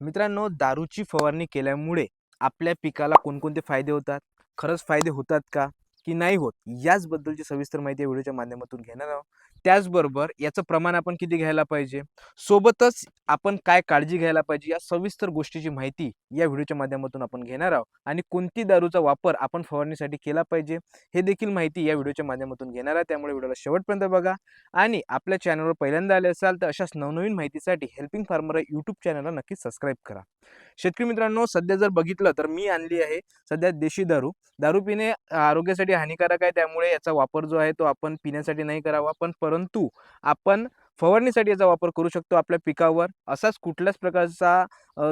मित्रांनो दारूची फवारणी केल्यामुळे आपल्या पिकाला कोणकोणते फायदे होतात? खरंच फायदे होतात का? की नाही होत? याचबद्दलची सविस्तर माहिती या व्हिडिओच्या माध्यमातून घेणार आहोत. त्याचबरोबर याचं प्रमाण आपण किती घ्यायला पाहिजे? सोबतच आपण काय काळजी घ्यायला पाहिजे या सविस्तर गोष्टीची माहिती या व्हिडिओच्या माध्यमातून आपण घेणार आहोत. आणि कोणती दारूचा वापर आपण फवारणीसाठी केला पाहिजे हे देखील माहिती या व्हिडिओच्या माध्यमातून घेणार आहे त्यामुळे व्हिडिओला शेवटपर्यंत बघा. आणि आपल्या चॅनलवर पहिल्यांदा आले असाल तर अशाच नवनवीन माहितीसाठी हेल्पिंग फार्मर यूट्यूब चॅनलला नक्की सबस्क्राईब करा. शेतकरी मित्रांनो सध्या जर बघितलं तर मी आणली आहे सध्या देशी दारू. दारू पिणे आरोग्यासाठी हानिकारक आहे त्यामुळे याचा वापर जो आहे तो आपण पिण्यासाठी नाही करावा पण परंतु आपण फवारणीसाठी याचा वापर करू शकतो आपल्या पिकावर. असाच कुठल्याच प्रकारचा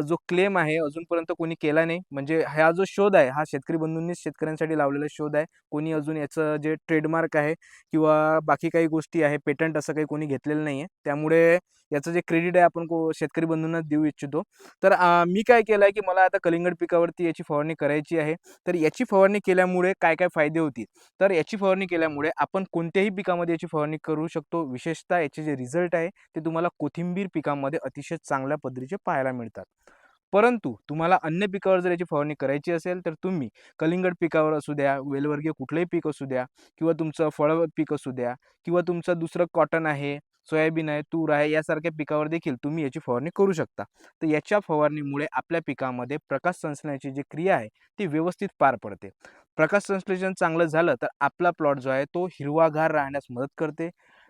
जो क्लेम आहे अजूनपर्यंत कोणी केला नाही. म्हणजे हा जो शोध आहे हा शेतकरी बंधूंनीच शेतकऱ्यांसाठी लावलेला शोध आहे. कोणी अजून याचं जे ट्रेडमार्क आहे किंवा बाकी काही गोष्टी आहे पेटंट असं काही कोणी घेतलेलं नाही आहे त्यामुळे याचं जे क्रेडिट आहे आपण को शेतकरी बंधूंना देऊ इच्छितो. तर मी काय केलं आहे की मला आता कलिंगड पिकावरती याची फवारणी करायची आहे. तर याची फवारणी केल्यामुळे काय काय फायदे होतील? तर याची फवारणी केल्यामुळे आपण कोणत्याही पिकामध्ये याची फवारणी करू शकतो. विशेषतः याचे जे रिझल्ट आहे ते तुम्हाला कोथिंबीर पिकामध्ये अतिशय चांगल्या पद्धतीचे पाहायला मिळतात. परंतु तुम्हाला अन्य पिकावर जर याची फवारणी करायची असेल तर तुम्ही कलिंगड पिकावर असू द्या वेलवर्गीय कुठलंही पीक असू द्या किंवा तुमचं फळ पीक असू द्या किंवा तुमचं दुसरं कॉटन आहे सोयाबीन आहे तूर आहे यासारख्या पिकावर देखील तुम्ही याची फवारणी करू शकता. तर याच्या फवारणीमुळे आपल्या पिकामध्ये प्रकाश संश्लेषणाची जी क्रिया आहे ती व्यवस्थित पार पडते. प्रकाश संश्लेषण चांगलं झालं तर आपला प्लॉट जो आहे तो हिरवागार राहण्यास मदत करते.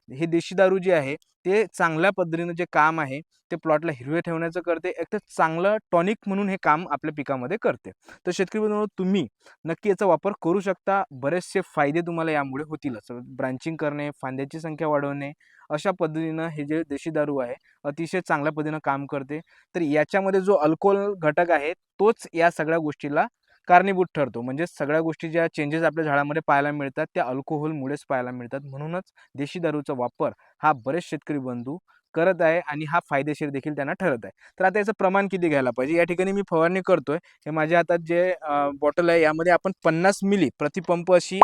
हे देशी दारू जे आहे ते चांगल्या पद्धतीनं जे काम आहे ते प्लॉटला हिरवे ठेवण्याचं करते. एक तर चांगलं टॉनिक म्हणून हे काम आपल्या पिकामध्ये करते. तर शेतकरी बंधूंनो, तुम्ही नक्की याचा वापर करू शकता. बरेचसे फायदे तुम्हाला यामुळे होतीलच. ब्रांचिंग करणे फांद्याची संख्या वाढवणे अशा पद्धतीनं हे जे देशी दारू आहे अतिशय चांगल्या पद्धतीनं काम करते. तर याच्यामध्ये जो अल्कोहोल घटक आहे तोच या सगळ्या गोष्टीला कारणीभूत ठरतो. म्हणजे सगळ्या गोष्टी ज्या चेंजेस आपल्या झाडामध्ये पाहायला मिळतात त्या अल्कोहोलमुळेच पाहायला मिळतात. म्हणूनच देशी दारूचा वापर हा बरेच शेतकरी बंधू करत आहे आणि हा फायदेशीर देखील त्यांना ठरत आहे. तर आता याचं प्रमाण किती घ्यायला पाहिजे? या ठिकाणी मी फवारणी करतोय. हे माझ्या हातात जे बॉटल आहे यामध्ये आपण पन्नास मिली प्रतिपंप अशी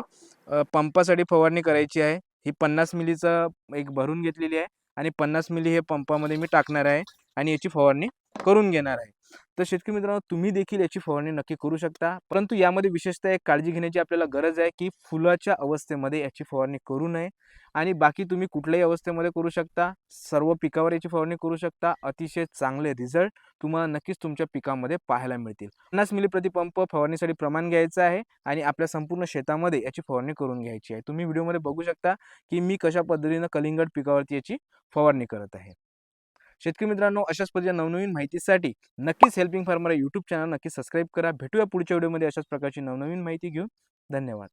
पंपासाठी फवारणी करायची आहे. ही पन्नास मिलीचं एक भरून घेतलेली आहे आणि पन्नास मिली हे पंपामध्ये मी टाकणार आहे आणि याची फवारणी करून घेणार आहे. तर शेतकरी मित्रांनो तुम्ही देखील याची फवारणी नक्की करू शकता. परंतु यामध्ये विशेषतः एक काळजी घेण्याची आपल्याला गरज आहे की फुलाच्या अवस्थेमध्ये याची फवारणी करू नये. आणि बाकी तुम्ही कुठल्याही अवस्थेमध्ये करू शकता. सर्व पिकावर याची फवारणी करू शकता. अतिशय चांगले रिझल्ट तुम्हाला नक्कीच तुमच्या पिकामध्ये पाहायला मिळतील. पन्नास मिली प्रतिपंप फवारणीसाठी प्रमाण घ्यायचं आहे आणि आपल्या संपूर्ण शेतामध्ये याची फवारणी करून घ्यायची आहे. तुम्ही व्हिडिओमध्ये बघू शकता की मी कशा पद्धतीनं कलिंगड पिकावरती याची फवारणी करत आहे. शेतकरी मित्रांनो अशाच पद्धतीच्या नवनवीन माहितीसाठी नक्कीच हेल्पिंग फार्मर यूट्यूब चॅनल नक्की सबस्क्राईब करा. भेटूया पुढच्या व्हिडिओमध्ये अशाच प्रकारची नवनवीन माहिती घेऊन. धन्यवाद.